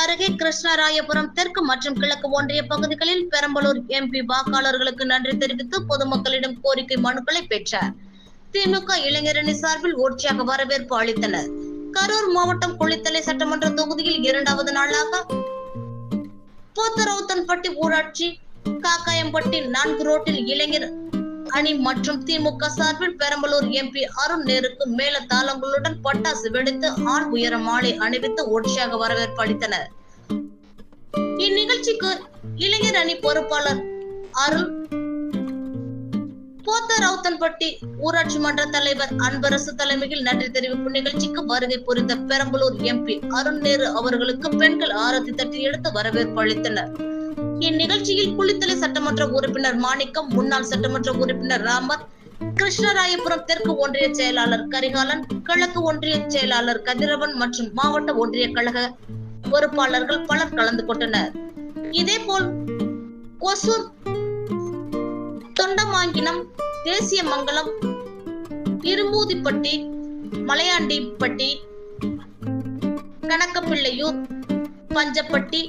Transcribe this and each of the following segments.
அருகே கிருஷ்ணராயபுரம் தெற்கு மற்றும் கிழக்கு ஒன்றிய பகுதிகளில் பெரம்பலூர் எம்பி வாக்காளர்களுக்கு நன்றி தெரிவித்து பொதுமக்களிடம் கோரிக்கை மனுக்களை பெற்றார். திமுக இளைஞரணி சார்பில் உற்சாக வரவேற்பு அளித்தனர். கரூர் மாவட்டம் குளித்தலை சட்டமன்ற தொகுதியில் இரண்டாவது நாளாக போத்தரவுத்தன்பட்டி ஊராட்சி காக்காயம்பட்டி நான்கு ரோட்டில் இளைஞர் அணி மற்றும் திமுக சார்பில் பெரம்பலூர் எம்பி அருண் நேருக்கு மேல தாளங்களுடன் பட்டாசு வெடித்து ஆண் உயர மாலை அணிவித்து உற்சாக வரவேற்பு அளித்தனர். இந்நிகழ்ச்சிக்கு இளைஞர் அணி பொறுப்பாளர் அருள் போத்தரவுத்தன்பட்டி ஊராட்சி மன்ற தலைவர் அன்பரசு தலைமையில் நன்றி தெரிவிப்பு நிகழ்ச்சிக்கு வருகை புரிந்த பெரம்பலூர் எம்பி அருண் நேரு அவர்களுக்கு பெண்கள் ஆரத்தி தட்டி எடுத்து வரவேற்பு அளித்தனர். இந்நிகழ்ச்சியில் குளித்தலை சட்டமன்ற உறுப்பினர் மாணிக்கம் முன்னாள் சட்டமன்ற உறுப்பினர் ராமர் கிருஷ்ணராயபுரம் தெற்கு ஒன்றிய செயலாளர் கரிகாலன் கிழக்கு ஒன்றிய செயலாளர் கதிரவன் மற்றும் மாவட்ட ஒன்றிய கழக பொறுப்பாளர்கள் பலர் கலந்து கொண்டனர். இதேபோல் கொசூர் தொண்டமாங்கினம் தேசிய மங்கலம் இரும்பூதிப்பட்டி மலையாண்டிப்பட்டி கணக்கப்பிள்ளையூர் பஞ்சப்பட்டி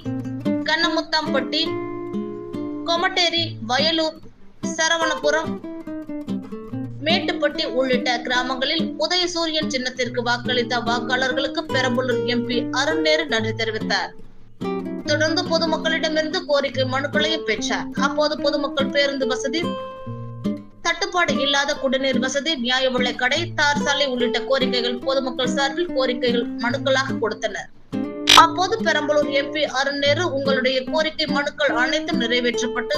கண்ணமுத்தாம்பட்டி கொமட்டேரி வயலூர் சரவணபுரம் மேட்டுப்பட்டி உள்ளிட்ட கிராமங்களில் உதயசூரியன் சின்னத்திற்கு வாக்களித்த வாக்காளர்களுக்கு பெரம்பலூர் எம்பி அருண்நேரு நன்றி தெரிவித்தார். தொடர்ந்து பொதுமக்களிடமிருந்து கோரிக்கை மனுக்களையும் பெற்றார். அப்போது பொதுமக்கள் பேருந்து வசதி தட்டுப்பாடு இல்லாத குடிநீர் வசதி நியாய விலை கடை தார் சாலை உள்ளிட்ட கோரிக்கைகள் பொதுமக்கள் சார்பில் கோரிக்கைகள் மனுக்களாக கொடுத்தனர். அப்போது பெரம்பலூர் எம்பி அருண்நேரு உங்களுடைய கோரிக்கை மனுக்கள் அனைத்தும் நிறைவேற்றப்பட்டு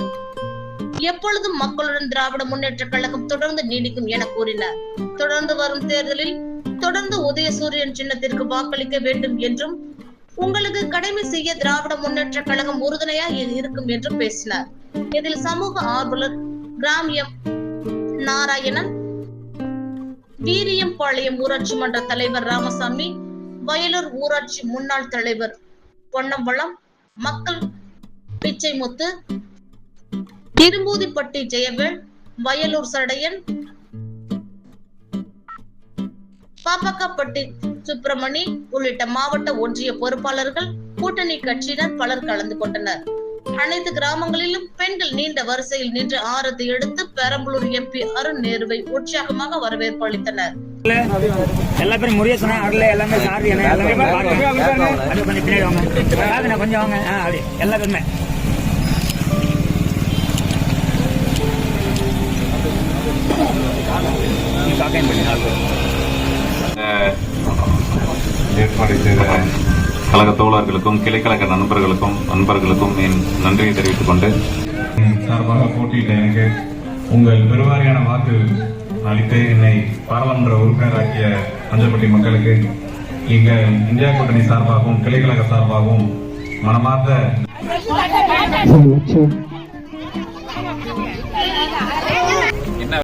எப்பொழுதும் மக்களுடன் திராவிட முன்னேற்ற கழகம் தொடர்ந்து நீடிக்கும் என கூறினார். தொடர்ந்து வரும் தேர்தலில் தொடர்ந்து உதயசூரியன் சின்னத்திற்கு வாக்களிக்க வேண்டும் என்றும் உங்களுக்கு கடமை செய்ய திராவிட முன்னேற்ற கழகம் உறுதுணையா இருக்கும் என்றும் பேசினார். இதில் சமூக ஆர்வலர் கிராமியம் நாராயணன் வீரியம்பாளையம் ஊராட்சி மன்ற தலைவர் ராமசாமி வயலூர் ஊராட்சி முன்னாள் தலைவர் பொன்னம்பலம் மக்கள் பிச்சைமுத்து திரும்பூதிப்பட்டி ஜெயவேல் வயலூர் சடையன் பாப்பக்கப்பட்டி சுப்பிரமணி உள்ளிட்ட மாவட்ட ஒன்றிய பொறுப்பாளர்கள் கூட்டணி கட்சியினர் பலர் கலந்து கொண்டனர். அனைத்து கிராமங்களிலும் பெண்கள் நீண்ட வரிசையில் நின்று ஆரத்தி எடுத்து பெரம்பலூர் எம்பி அருண் நேருவை உற்சாகமாக வரவேற்பு அளித்தனர். எல்லா பேரும் முறையா சொன்னா அதுல எல்லாமே சாரி. எல்லாமே பாருங்க. அது கொஞ்சம் பின்னாடி வாங்க. கொஞ்சம் வாங்க. ஆ அப்படி. எல்லா பேருமே. ஏற்பாடு செய்த கழக தோழர்களுக்கும் கிளைக்கழக நண்பர்களுக்கும் நண்பர்களுக்கும் என் நன்றியை தெரிவித்துக் கொண்டு சார்பாக போட்டியிட்ட எனக்கு உங்கள் பெருவாரியான வாக்கு அளித்து என்னை பாராளுமன்ற உறுப்பினராக்கிய அஞ்சல்பட்டி மக்களுக்கு எங்கள் இந்தியா கூட்டணி சார்பாகவும் கிளைக்கழக சார்பாகவும் மனமார்ந்த